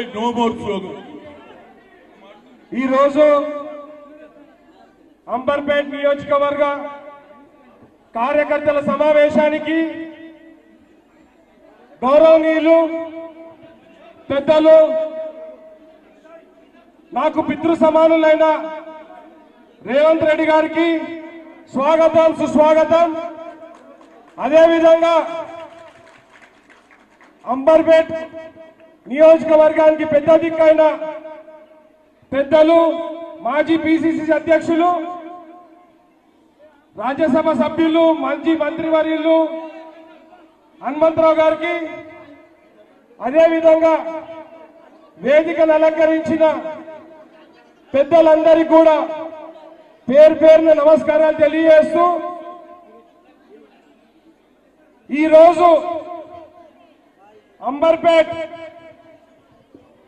Bye no more slogan ఈరోజు అంబర్పేట్ నియోజకవర్గ కార్యకర్తల సమావేశానికి గౌరవనీయులు పెద్దలు నాకు పితృ సమానులైన రేవంత్ రెడ్డి గారికి స్వాగతం సుస్వాగతం. అదేవిధంగా అంబర్పేట్ నియోజకవర్గానికి పెద్ద దిక్కైన పెద్దలు మాజీ పిసిసి అధ్యక్షులు రాజ్యసభ సభ్యులు మాజీ మంత్రివర్యులు హనుమంతరావు గారికి అదేవిధంగా వేదికను అలంకరించిన పెద్దలందరికీ కూడా పేరు పేరున నమస్కారాలు తెలియజేస్తూ ఈరోజు అంబర్పేట్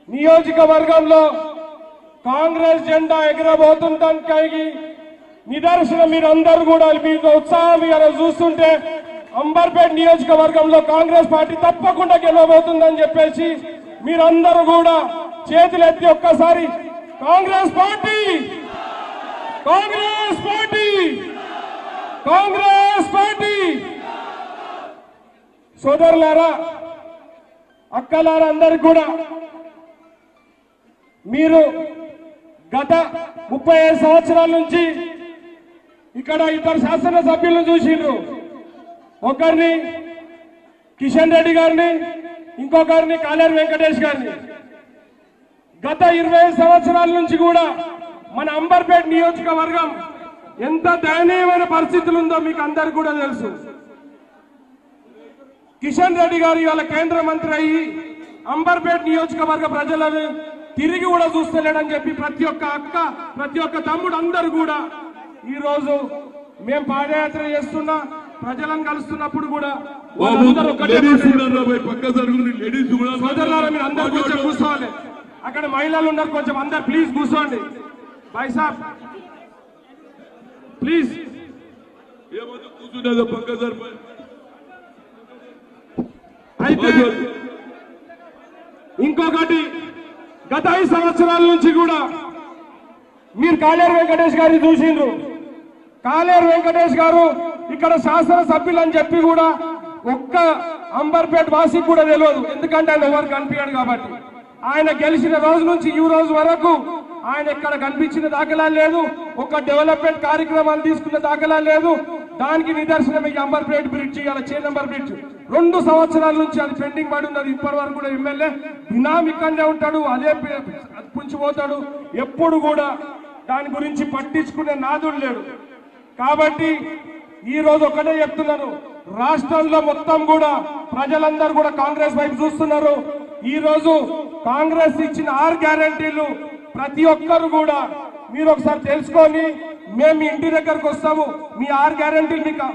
నియోజకవర్గంలో కాంగ్రెస్ జెండా ఎగరబోతుందానికి నిదర్శనం మీరందరూ కూడా మీ ఉత్సాహం ఇలా చూస్తుంటే అంబర్పేట్ నియోజకవర్గంలో కాంగ్రెస్ పార్టీ తప్పకుండా గెలవబోతుందని చెప్పేసి మీరందరూ కూడా చేతులెత్తి ఒక్కసారి Congress party! Congress party! Congress party! సోదరులారా అక్కలారా అందరికి కూడా మీరు గత ముప్పై ఐదు సంవత్సరాల నుంచి ఇక్కడ ఇద్దరు శాసనసభ్యులను చూసిండ్రు. ఒకరిని కిషన్ రెడ్డి గారిని ఇంకొకరిని కాలేరు వెంకటేష్ గారిని. గత ఇరవై సంవత్సరాల నుంచి కూడా మన అంబర్పేట్ నియోజకవర్గం ఎంత దయనీయమైన పరిస్థితులు ఉందో మీకు అందరికి కూడా తెలుసు. కిషన్ రెడ్డి గారు ఇవాళ కేంద్ర మంత్రి అయ్యి అంబర్పేట్ నియోజకవర్గ ప్రజలను తిరిగి కూడా చూస్తలేడని చెప్పి ప్రతి ఒక్క అక్క ప్రతి ఒక్క తమ్ముడు అందరు కూడా ఈ రోజు మేము పాదయాత్ర చేస్తున్నా ప్రజలను కలుస్తున్నప్పుడు కూడా సోదరులారా మీరు అందరు కొంచెం కూర్చోవాలి. అక్కడ మహిళలు ఉన్నారు కొంచెం అందరు ప్లీజ్ కూర్చోండి. సాబ్ ప్లీజ్ పక్క సరిపోయి అయితే ఇంకొకటి గత ఐదు సంవత్సరాల నుంచి కూడా మీరు కాలేరు వెంకటేష్ గారిని చూసిండ్రు. కాలేరు వెంకటేష్ గారు ఇక్కడ శాసనసభ్యులు అని చెప్పి కూడా ఒక్క అంబర్పేట్ వాసికి కూడా తెలియదు. ఎందుకంటే ఆయన ఎవరు కనిపించాడు కాబట్టి. ఆయన గెలిచిన రోజు నుంచి ఈ రోజు వరకు ఆయన ఎక్కడ కనిపించిన దాఖలా లేదు. ఒక డెవలప్మెంట్ కార్యక్రమాలు తీసుకున్న దాఖలా లేదు. దానికి నిదర్శనం ఈ అంబర్పేట్ బ్రిడ్జ్ ఇలా చే నంబర్ బ్రిడ్జ్. రెండు సంవత్సరాల నుంచి అది పెండింగ్ పడి ఉన్నది. ఇప్పటి వరకు కూడా ఎమ్మెల్యే బినామీ ఉంటాడు. అదే అది పుంచిపోతాడు. ఎప్పుడు కూడా దాని గురించి పట్టించుకునే నాదుడు లేడు. కాబట్టి ఈ రోజు ఒకటే చెప్తున్నాను రాష్ట్రంలో మొత్తం కూడా ప్రజలందరూ కూడా కాంగ్రెస్ వైపు చూస్తున్నారు. ఈ రోజు కాంగ్రెస్ ఇచ్చిన ఆరు గ్యారంటీలు ప్రతి ఒక్కరు కూడా మీరు ఒకసారి తెలుసుకొని మేము ఇంటి దగ్గరకు వస్తాము. మీ ఆరు గ్యారంటీలు మీకు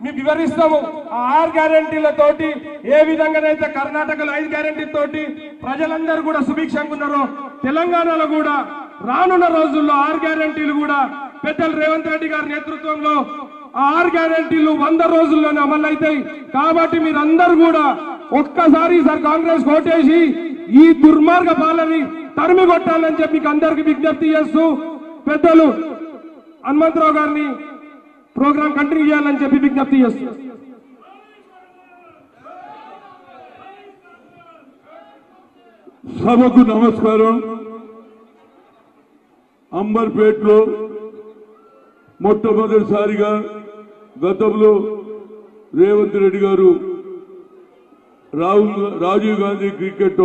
మీకు వివరిస్తాము. ఆ ఆరు గ్యారంటీలతోటి ఏ విధంగానైతే కర్ణాటకలో ఐదు గ్యారంటీ తోటి ప్రజలందరూ కూడా సుభిక్షంగా ఉన్నారో తెలంగాణలో కూడా రానున్న రోజుల్లో ఆరు గ్యారంటీలు కూడా పెద్దలు రేవంత్ రెడ్డి గారి నేతృత్వంలో ఆరు గ్యారంటీలు వంద రోజుల్లోనే అమలు అవుతాయి కాబట్టి మీరందరూ కూడా ఒక్కసారి సార్ కాంగ్రెస్ కోటేసి ఈ దుర్మార్గ పాలని తరిమి కొట్టాలని చెప్పి మీకు అందరికి విజ్ఞప్తి చేస్తూ పెద్దలు హనుమంతరావు గారిని ప్రోగ్రాం కంటిన్యూ చేయాలని చెప్పి విజ్ఞప్తి చేస్తూ సభకు నమస్కారం. అంబర్పేటలో మొట్టమొదటిసారిగా గతంలో రేవంత్ రెడ్డి గారు రాహుల్ రాజీవ్ గాంధీ క్రికెట్